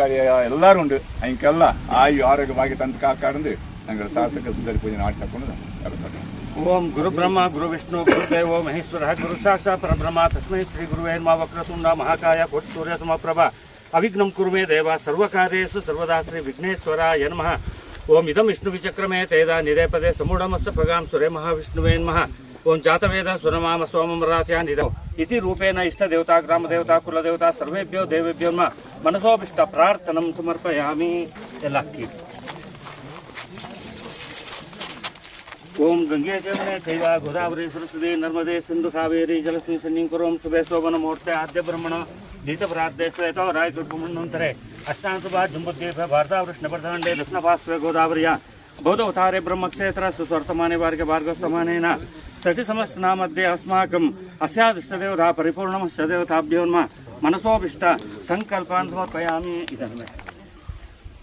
ಕಾರ್ಯ ಎಲ್ಲರೂ ಉಂಡು ಅಂಕೆಲ್ಲ ಆಯು ಆರೋಗ್ಯವಾಗಿ ತಂದು ಕಾಕಾಡ್ದು ನಂಗೆ ಶಾಸಕ ಸುಂದರಿ ಪೂಜೆ ಆಡ್ಕೊಂಡು ఓం గురు బ్రహ్మ గురు విష్ణు గురుదేవో మహేశ్వర గురు సాక్షాత్ పరబ్రహ్మ. తస్మై శ్రీ గురువే మా వక్రతుండ మహాకాయ కోటి సూర్య సమప్రభ. అవిఘ్నం కురు మే దేవ సర్వకార్యేషు సర్వదా శ్రీ విఘ్నేశ్వరాయ నమ. ఓం ఇదం విష్ణు విచక్రమే తేదా నిరేపదే సమూఢమస్స పగాం సురే మహావిష్ణువే నమ. ఓం జాతవేద సురమామ సోమం రాత్యా నిదం ನಿಧ ಇತಿ ರೂಪೇಣ ಇಷ್ಟ ದೇವತಾ ಗ್ರಾಮ ದೇವತಾ ಕುಲ ದೇವತಾ ಸರ್ವೇಭ್ಯೋ ದೇವೇಭ್ಯೋ ನಮಃ ಮನಸೋಭಿಷ್ಟ ಪ್ರಾರ್ಥನಂ ಸಮರ್ಪಯಾಮಿ ಎಲ್ಲ ಅಕ್ಕಿ ಓಂ ಗಂಗೆ ಜಮನೆ ಚೈವ ಗೋದಾವರಿ ಸರಸ್ವತಿ ನರ್ಮದೆ ಸಿಂಧು ಕಾವೇರಿ ಜಲಸ್ಮಿ ಸನ್ನಿಂಕುರೋಂ ಶುಭೆ ಶೋಭನ ಮುಹೂರ್ತೆ ಆದ್ಯ ಬ್ರಹ್ಮಣ ದೀತ ಪ್ರಾರ್ಥ ಶ್ವೇತ ರಾಯಕುಟುಂಬಂತರೆ ಅಷ್ಟಾಂತಭಾ ಜಂಬುದ್ವೀಪ ಭಾರತ ವೃಷ್ಣಭರ್ಧಾಂಡೆ ದಕ್ಷಿಣ ಪಾರ್ಶ್ವೆ ಗೋದಾವರಿಯ ಬೌದ್ಧವತಾರೆ ಬ್ರಹ್ಮಕ್ಷೇತ್ರ सतिसमस्नामध्ये अस्माकम् अस्याद् सदैवता परिपूर्णं सदैवताभ्यो नमः। मनसोऽभिष्ट सङ्कल्पान् समर्पयामि इदम्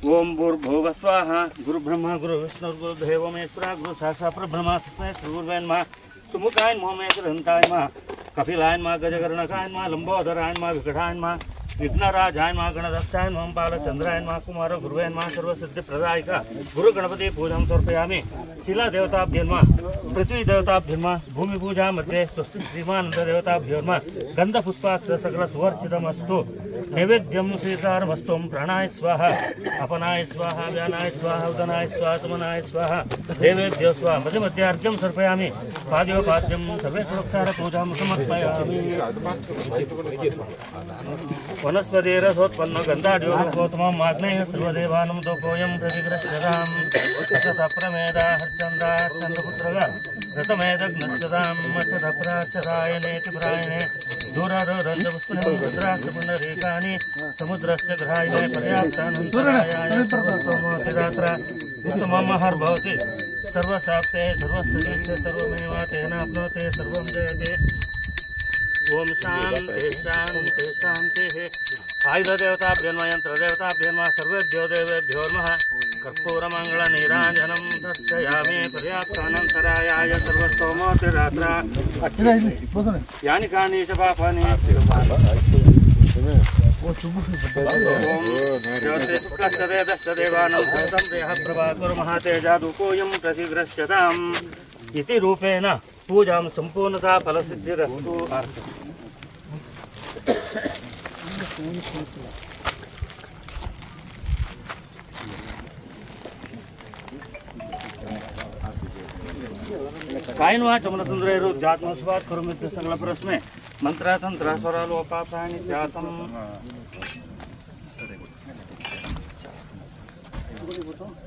ओम भूर्भुव स्वाहा। गुरु ब्रह्मा गुरु विष्णु गुरु देव महेश्वरा गुरु साक्षा परब्रह्मा तस्मै श्रीगुरुवैन मा सुमुखायन मोहमेश्वर हंताय मा कपिलायन ಮಾ ವಿಕಟಾಯನ್ ಮಾ ವಿಘ್ನರಾಜಾಯನ್ ಮಾ ಗಣದಕ್ಷಾಯನ್ ಮಾ ಬಾಲಚಂದ್ರಾಯನ್ ಮಾ ಕುಮಾರ ಗುರುವೇನ್ ಮಾ ಸರ್ವಸಿದ್ಧಿ ಪ್ರದಾಯಕ ಗುರು ಗಣಪತಿ ಪೂಜಾಂ ಸಮರ್ಪಯಾಮಿ ಶಿಲಾ ದೇವತಾಭ್ಯನ್ಮ ಪೃಥ್ವಿ ದೇವತಾಭ್ಯನ್ಮ ಭೂಮಿ ಪೂಜಾ ಮಧ್ಯೆ ಸ್ವಸ್ತಿ ಶ್ರೀಮಾನಂದ ದೇವತಾಭ್ಯೋನ್ಮ ಗಂಧ ಪುಷ್ಪಾಕ್ಷ ಸಕಲ ಸುವರ್ಚಿತಮಸ್ತು ನೈವೇದ್ಯಂ ಸ್ವೀಕಾರಮಸ್ತು ಪ್ರಾಣಾಯ ಸ್ವಾಹ ಅಪನಾಯ ಸ್ವಾಹ ವ್ಯಾನಾಯ ಸ್ವಾಹ ಉದನಾಯ ಸ್ವಾಹ ಸಮನಾಯ ಸ್ವಾಹ ದೇವೇಭ್ಯೋ ಸ್ವಾಹ ಮಧ್ಯ ಮಧ್ಯೆ ಅರ್ಘ್ಯಂ ಸಮರ್ಪಯಾಮಿ ಪಾದ್ಯೋಪಾದ್ಯಂ ಸರ್ವೇ ಸುರಕ್ಷಾರ ಪೂಜಾಂ ಸಮರ್ಪಯಾಮಿ ವನಸ್ಪತಿರಸೋತ್ಪನ್ನ वनस्पतिरसोत्पन्नगन्धाढ्योगोत्तमं माग्नेय सर्वदेवानं दोकोऽयं रविग्रश्यताम् सप्रमेधाश्चन्द्राश्चन्द्रपुत्रगा रतमेदग्नश्यताम् अक्षतप्राक्षरायणेति प्रायणे दूरारोरन्दपुष्पणमुद्राक्षपुण्डरीकानि समुद्रस्य ग्राह्ये पर्याप्तानन्तरायायतिरात्र उत्तममहर्भवति सर्वसाप्ते सर्वस्य सर्वमेव तेनाप्नोते, सर्वं जयते। ओम शांति शांति शांति आयुध देवताभ्यो नम यंत्र देवताभ्यो सर्वेभ्यो देवेभ्यो नम कर्पूरमंगल नीरांजनम दर्शयामे पर्याप्तानंतरायाय सर्वस्तोमोतिरात्रा यानि कानि च पापानि इति रूपेण पूजां सम्पूर्णता फलसिद्धिरस्तु కాయన్వా చమనసుందరేరు జాత్మస్వాత్ కురుమిత్ర సంగళ ప్రశ్నే మంత్రతంత్ర స్వరాలు ఉపాసాయని జాతం Thank you.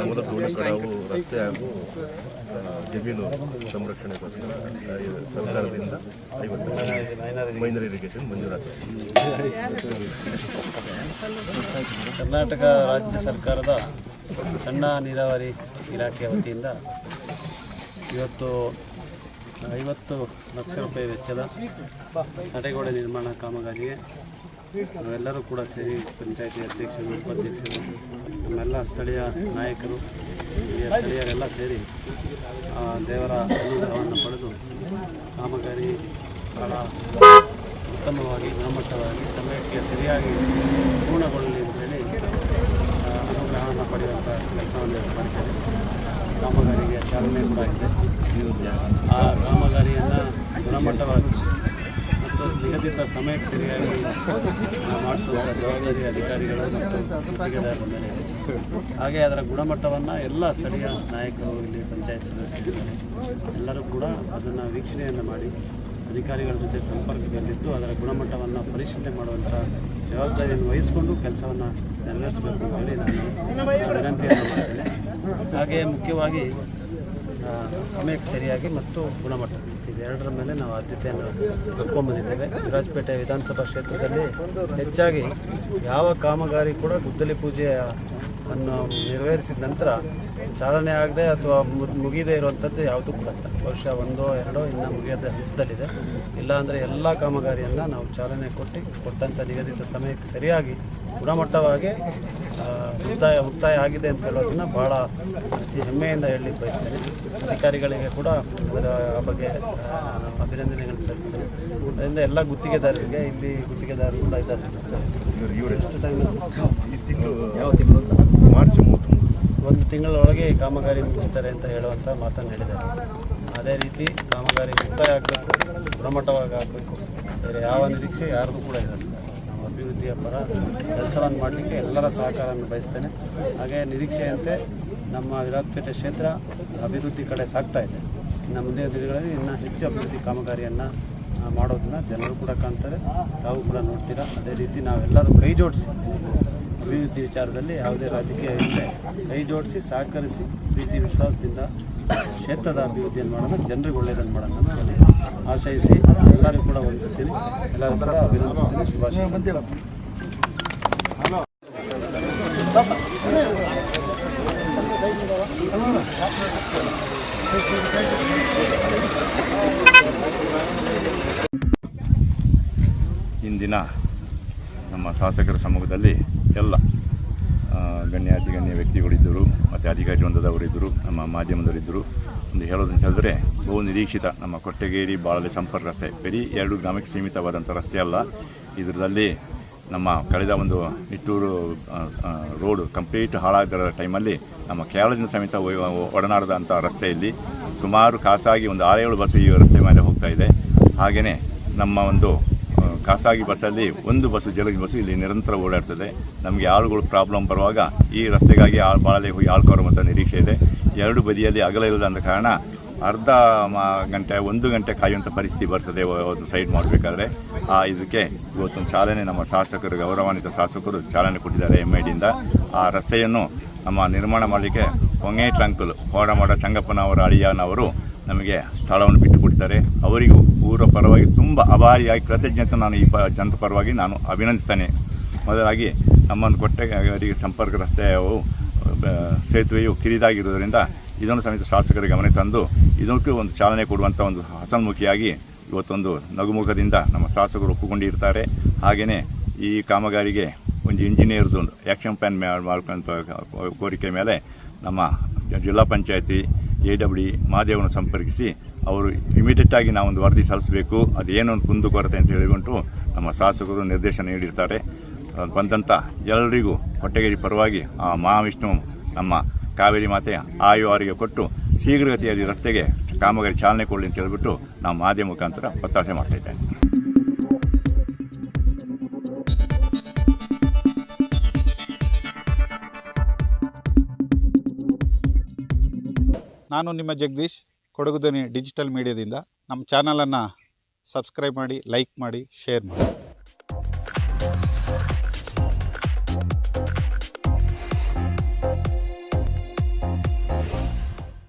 ಗ್ರಾಮದ ತೋಳಸರಾವು ರಸ್ತೆ ಹಾಗೂ ಜಮೀನು ಸಂರಕ್ಷಣೆಗೋಸ್ಕರ ಸರ್ಕಾರದಿಂದ ಐವತ್ತು ಮೈನರ್ ಇರಿಗೇಷನ್ ಮಂಜೂರಾಗಿದೆ ಕರ್ನಾಟಕ ರಾಜ್ಯ ಸರ್ಕಾರದ ಸಣ್ಣ ನೀರಾವರಿ ಇಲಾಖೆ ವತಿಯಿಂದ ಇವತ್ತು ಐವತ್ತು ಲಕ್ಷ ರೂಪಾಯಿ ವೆಚ್ಚದ ತಡೆಗೋಡೆ ನಿರ್ಮಾಣ ಕಾಮಗಾರಿಗೆ ನಾವೆಲ್ಲರೂ ಕೂಡ ಸೇರಿ ಪಂಚಾಯತಿ ಅಧ್ಯಕ್ಷರು, ಉಪಾಧ್ಯಕ್ಷರು, ನಮ್ಮೆಲ್ಲ ಸ್ಥಳೀಯ ನಾಯಕರು ಸ್ಥಳೀಯರೆಲ್ಲ ಸೇರಿ ದೇವರ ಅನುಗ್ರಹವನ್ನು ಪಡೆದು ಕಾಮಗಾರಿ ಬಹಳ ಉತ್ತಮವಾಗಿ, ಗುಣಮಟ್ಟವಾಗಿ, ಸಮಯಕ್ಕೆ ಸರಿಯಾಗಿ ಪೂರ್ಣಗೊಳ್ಳಲಿ ಅಂತೇಳಿ ಅನುಗ್ರಹವನ್ನು ಪಡೆಯುವಂಥ ಕೆಲಸವನ್ನು ಮಾಡಿದ್ದೇವೆ. ಕಾಮಗಾರಿಗೆ ಚಾಲನೆ ಕೂಡ ಇದೆ ಆ ಕಾಮಗಾರಿಯನ್ನು ಗುಣಮಟ್ಟವಾಗಿ ಮತ್ತು ನಿಗದಿತ ಸಮಯಕ್ಕೆ ಸರಿಯಾಗಿ ಮಾಡಿಸುವ ಜವಾಬ್ದಾರಿ ಅಧಿಕಾರಿಗಳು ಮತ್ತು ಗುತ್ತಿಗೆದಾರರ ಮೇಲೆ ಹಾಗೆ ಅದರ ಗುಣಮಟ್ಟವನ್ನು ಎಲ್ಲ ಸ್ಥಳೀಯ ನಾಯಕರು, ಇಲ್ಲಿ ಪಂಚಾಯತ್ ಸದಸ್ಯರಿದ್ದಾರೆ ಎಲ್ಲರೂ ಕೂಡ ಅದನ್ನು ವೀಕ್ಷಣೆಯನ್ನು ಮಾಡಿ ಅಧಿಕಾರಿಗಳ ಜೊತೆ ಸಂಪರ್ಕದಲ್ಲಿದ್ದು ಅದರ ಗುಣಮಟ್ಟವನ್ನು ಪರಿಶೀಲನೆ ಮಾಡುವಂಥ ಜವಾಬ್ದಾರಿಯನ್ನು ವಹಿಸಿಕೊಂಡು ಕೆಲಸವನ್ನು ನೆರವೇರಿಸಬೇಕು ಅಂತೇಳಿ ನಾನು ವಿನಂತಿಯನ್ನು ಮಾಡ್ತೇನೆ. ಹಾಗೆ ಮುಖ್ಯವಾಗಿ ಸಮಯಕ್ಕೆ ಸರಿಯಾಗಿ ಮತ್ತು ಗುಣಮಟ್ಟ. ಇದೆರಡರ ಮೇಲೆ ನಾವು ಆದ್ಯತೆಯನ್ನು ಕಟ್ಕೊಂಡ್ಬಂದಿದ್ದೇವೆ ವಿರಾಜಪೇಟೆ ವಿಧಾನಸಭಾ ಕ್ಷೇತ್ರದಲ್ಲಿ ಹೆಚ್ಚಾಗಿ ಯಾವ ಕಾಮಗಾರಿ ಕೂಡ ಗುದ್ದಲಿ ಪೂಜೆಯ ಅನ್ನು ನೆರವೇರಿಸಿದ ನಂತರ ಚಾಲನೆ ಆಗದೆ ಅಥವಾ ಮುಗಿದೇ ಇರುವಂಥದ್ದು ಯಾವುದೂ ಕೂಡ ಬಹುಶಃ ಒಂದೋ ಎರಡೋ ಇನ್ನು ಮುಗಿಯದ ಹಂತದಲ್ಲಿದೆ. ಇಲ್ಲಾಂದರೆ ಎಲ್ಲ ಕಾಮಗಾರಿಯನ್ನು ನಾವು ಚಾಲನೆ ಕೊಟ್ಟು ಕೊಟ್ಟಂಥ ನಿಗದಿತ ಸಮಯಕ್ಕೆ ಸರಿಯಾಗಿ ಗುಣಮಟ್ಟವಾಗಿ ಮುಕ್ತಾಯ ಮುಕ್ತಾಯ ಆಗಿದೆ ಅಂತ ಹೇಳೋದನ್ನು ಭಾಳ ಅತಿ ಹೆಮ್ಮೆಯಿಂದ ಹೇಳಲಿಕ್ಕೆ ಬಯಸ್ತೇನೆ. ಅಧಿಕಾರಿಗಳಿಗೆ ಕೂಡ ಅದರ ಆ ಬಗ್ಗೆ ನಾನು ಅಭಿನಂದನೆಗಳನ್ನು ಸಲ್ಲಿಸ್ತೇನೆ. ಅದರಿಂದ ಎಲ್ಲ ಗುತ್ತಿಗೆದಾರರಿಗೆ ಇಲ್ಲಿ ಗುತ್ತಿಗೆದಾರರು ಕೂಡ ಇದ್ದಾರೆ. ಇವರು ಇವರು ಎಷ್ಟು ಟೈಮ್ ತಿಂಗಳು ಮಾರ್ಚ್ ಒಂದು ತಿಂಗಳೊಳಗೆ ಈ ಕಾಮಗಾರಿ ಮುಗಿಸ್ತಾರೆ ಅಂತ ಹೇಳುವಂಥ ಮಾತನ್ನು ಹೇಳಿದ್ದಾರೆ. ಅದೇ ರೀತಿ ಕಾಮಗಾರಿ ಮುಕ್ತಾಯ ಆಗಬೇಕು ಗುಣಮಟ್ಟವಾಗಿ ಆಗಬೇಕು ಬೇರೆ ಯಾವ ನಿರೀಕ್ಷೆ ಯಾರ್ದು ಕೂಡ ಇರೋದಿಲ್ಲ ನಾವು ಅಭಿವೃದ್ಧಿಯ ಪರ ಕೆಲಸವನ್ನು ಮಾಡಲಿಕ್ಕೆ ಎಲ್ಲರ ಸಹಕಾರವನ್ನು ಬಯಸ್ತೇನೆ. ಹಾಗೆ ನಿರೀಕ್ಷೆಯಂತೆ ನಮ್ಮ ವಿರಾಜಪೇಟೆ ಕ್ಷೇತ್ರ ಅಭಿವೃದ್ಧಿ ಕಡೆ ಸಾಗ್ತಾ ಇದೆ. ಇನ್ನು ಮುಂದಿನ ದಿನಗಳಲ್ಲಿ ಇನ್ನೂ ಹೆಚ್ಚು ಅಭಿವೃದ್ಧಿ ಕಾಮಗಾರಿಯನ್ನು ಮಾಡೋದನ್ನ ಜನರು ಕೂಡ ಕಾಣ್ತಾರೆ. ತಾವು ಕೂಡ ನೋಡ್ತೀರಾ. ಅದೇ ರೀತಿ ನಾವೆಲ್ಲರೂ ಕೈ ಜೋಡಿಸಿ ಅಭಿವೃದ್ಧಿ ವಿಚಾರದಲ್ಲಿ ಯಾವುದೇ ರಾಜಕೀಯ ಇಲ್ಲದೆ ಕೈ ಜೋಡಿಸಿ ಸಹಕರಿಸಿ ಪ್ರೀತಿ ವಿಶ್ವಾಸದಿಂದ ಕ್ಷೇತ್ರದ ಅಭಿವೃದ್ಧಿಯನ್ನು ಮಾಡೋಣ, ಜನರಿಗೆ ಒಳ್ಳೆಯದನ್ನು ಮಾಡೋಣ ಆಶಯಿಸಿ ಎಲ್ಲರಿಗೂ ಕೂಡ ವಂದಿಸ್ತೀನಿ. ಎಲ್ಲರೂ ಕೂಡ ಅಭಿನಂದಿಸ್ತೀನಿ. ಶುಭಾಶಯ. ಇಂದಿನ ನಮ್ಮ ಶಾಸಕರ ಸಮ್ಮುಖದಲ್ಲಿ ಎಲ್ಲ ಗಣ್ಯಾತಿಗಣ್ಯ ಗಣ್ಯಾತಿ ಗಣ್ಯ ವ್ಯಕ್ತಿಗಳಿದ್ದರು ಮತ್ತು ಅಧಿಕಾರಿ ವೃಂದದವರಿದ್ದರು ನಮ್ಮ ಮಾಧ್ಯಮದವರಿದ್ದರು. ಒಂದು ಹೇಳೋದಂತ ಹೇಳಿದ್ರೆ, ಬಹು ನಿರೀಕ್ಷಿತ ನಮ್ಮ ಕೊಟ್ಟಗೇರಿ ಬಾಳಲೆ ಸಂಪರ್ಕ ರಸ್ತೆ. ಬರೀ ಎರಡು ಗ್ರಾಮಕ್ಕೆ ಸೀಮಿತವಾದಂಥ ರಸ್ತೆ ಅಲ್ಲ. ಇದರಲ್ಲಿ ನಮ್ಮ ಕಳೆದ ಒಂದು ನಿಟ್ಟೂರು ರೋಡು ಕಂಪ್ಲೀಟ್ ಹಾಳಾಗಿರೋ ಟೈಮಲ್ಲಿ ನಮ್ಮ ಕೇರಳದಿಂದ ಸಮೇತ ಒಡನಾಡದಂಥ ರಸ್ತೆಯಲ್ಲಿ ಸುಮಾರು ಖಾಸಗಿ ಒಂದು ಆರೇಳು ಬಸ್ಸು ಈ ರಸ್ತೆ ಮೇಲೆ ಹೋಗ್ತಾ ಇದೆ. ಹಾಗೆಯೇ ನಮ್ಮ ಒಂದು ಖಾಸಗಿ ಬಸ್ಸಲ್ಲಿ ಒಂದು ಬಸ್ಸು ಜಲಗಿ ಬಸ್ಸು ಇಲ್ಲಿ ನಿರಂತರ ಓಡಾಡ್ತದೆ. ನಮಗೆ ಆಳುಗಳು ಪ್ರಾಬ್ಲಮ್ ಬರುವಾಗ ಈ ರಸ್ತೆಗಾಗಿ ಆಳು ಬಾಳಲೆ ಹೋಗಿ ಆಳ್ಕೊರುವಂಥ ನಿರೀಕ್ಷೆ ಇದೆ. ಎರಡು ಬದಿಯಲ್ಲಿ ಅಗಲ ಇಲ್ಲದ ಕಾರಣ ಅರ್ಧ ಗಂಟೆ, ಒಂದು ಗಂಟೆ ಕಾಯುವಂಥ ಪರಿಸ್ಥಿತಿ ಬರ್ತದೆ ಒಂದು ಸೈಡ್ ಮಾಡಬೇಕಾದ್ರೆ. ಆ, ಇದಕ್ಕೆ ಇವತ್ತೊಂದು ಚಾಲನೆ ನಮ್ಮ ಶಾಸಕರು, ಗೌರವಾನ್ವಿತ ಶಾಸಕರು ಚಾಲನೆ ಕೊಟ್ಟಿದ್ದಾರೆ ಎಂ ಐ ಡಿಯಿಂದ ಆ ರಸ್ತೆಯನ್ನು ನಮ್ಮ ನಿರ್ಮಾಣ ಮಾಡಲಿಕ್ಕೆ ಹೊಂಗೆ ಅಂಕಲ್ ಹೋಡಮಾಡ ಚಂಗಪ್ಪನವರು ಅಳಿಯನವರು ನಮಗೆ ಸ್ಥಳವನ್ನು ಬಿಟ್ಟು ಕೊಡ್ತಾರೆ ಅವರಿಗೂ ಊರ ಪರವಾಗಿ ತುಂಬ ಅಭಾರಿಯಾಗಿ ಕೃತಜ್ಞತೆ ನಾನು ಈ ಪ, ಜನರ ಪರವಾಗಿ ನಾನು ಅಭಿನಂದಿಸ್ತೇನೆ. ಮೊದಲಾಗಿ ನಮ್ಮನ್ನು ಕೊಟ್ಟೆ ಸಂಪರ್ಕ ರಸ್ತೆಯು ಸೇತುವೆಯು ಕಿರಿದಾಗಿರುವುದರಿಂದ ಇದನ್ನು ಸಮೇತ ಶಾಸಕರ ಗಮನ ತಂದು ಇದಕ್ಕೂ ಒಂದು ಚಾಲನೆ ಕೊಡುವಂಥ ಒಂದು ಹಸನ್ಮುಖಿಯಾಗಿ ಇವತ್ತೊಂದು ನಗುಮುಖದಿಂದ ನಮ್ಮ ಶಾಸಕರು ಒಪ್ಪಿಕೊಂಡಿರ್ತಾರೆ. ಹಾಗೆಯೇ ಈ ಕಾಮಗಾರಿಗೆ ಒಂದು ಇಂಜಿನಿಯರ್ದು ಒಂದು ಆ್ಯಕ್ಷನ್ ಪ್ಲಾನ್ ಮಾಡ್ಕೊಂಥ ಕೋರಿಕೆ ಮೇಲೆ ನಮ್ಮ ಜಿಲ್ಲಾ ಪಂಚಾಯತಿ, ಎ ಡಬ್ಲ್ಯೂ ಮಾದೇವನ ಸಂಪರ್ಕಿಸಿ ಅವರು ಇಮಿಡಿಯೇಟ್ ಆಗಿ ನಾವೊಂದು ವರದಿ ಸಲ್ಲಿಸಬೇಕು. ಅದೇನು ಒಂದು ಕುಂದುಕೊರತೆ ಅಂತ ಹೇಳಿಬಿಟ್ಟು ನಮ್ಮ ಶಾಸಕರು ನಿರ್ದೇಶನ ನೀಡಿರ್ತಾರೆ. ಬಂದಂಥ ಎಲ್ಲರಿಗೂ ಹೊಟ್ಟೆಗೇರಿ ಪರವಾಗಿ ಆ ಮಹಾವಿಷ್ಣು ನಮ್ಮ ಕಾವೇರಿ ಮಾತೆ ಆಯು ಅವರಿಗೆ ಕೊಟ್ಟು ಶೀಘ್ರಗತಿಯಾಗಿ ರಸ್ತೆಗೆ ಕಾಮಗಾರಿ ಚಾಲನೆ ಕೊಡಲಿ ಅಂತ ಹೇಳಿಬಿಟ್ಟು ನಾವು ಮಾಧ್ಯಮ ಮುಖಾಂತರ ಒತ್ತಾಸೆ ಮಾಡ್ತಾ ಇದ್ದೇನೆ. ನಾನು ನಿಮ್ಮ ಜಗದೀಶ್. ಕೊಡಗು ಧ್ವನಿ ಡಿಜಿಟಲ್ ಮೀಡಿಯಾದಿಂದ ನಮ್ಮ ಚಾನಲನ್ನು ಸಬ್ಸ್ಕ್ರೈಬ್ ಮಾಡಿ ಲೈಕ್ ಮಾಡಿ ಶೇರ್ ಮಾಡಿ.